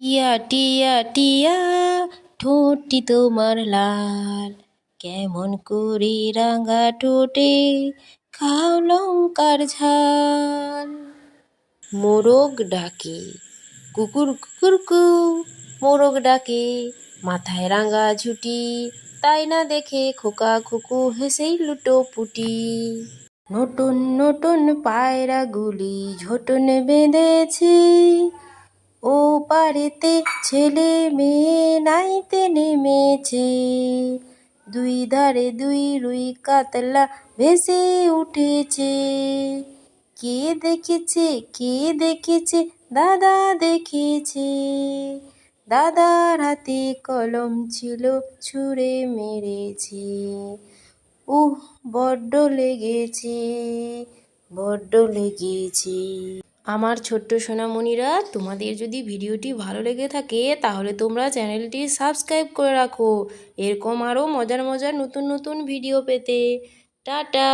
টিয়া টিয়া টিয়া, ঠোঁটটি তোমার লাল। কেমন করে রাঙা ঠোঁটে খাও লঙ্কার ঝাল। মোরগ ডাকে, কুকুর কুকুর, কু। মোরগ ডাকে, মাথায় রাঙা ঝুটি, তাই না দেখে খোকা খুকু হেসেই লুটো পুটি। নতুন নতুন পায়রাগুলি ঝোটন বেঁধেছে ও পারেতে ছেলে মেয়ে নাইতে নেমেছে দুই ধারে দুই রুই কাতলা ভেসে উঠেছে। কে দেখেছে কে দেখেছে, দাদা দেখেছে। দাদার হাতে কলম ছিল, ছুঁড়ে মেরেছে। উহ, বড্ড লেগেছে বড্ড লেগেছে। আমার ছোট্ট সোনামণিরা, তোমাদের যদি ভিডিওটি ভালো লেগে থাকে, তাহলে তোমরা চ্যানেলটি সাবস্ক্রাইব করে রাখো। এরকম আরও মজার মজার নতুন নতুন ভিডিও পেতে। টাটা!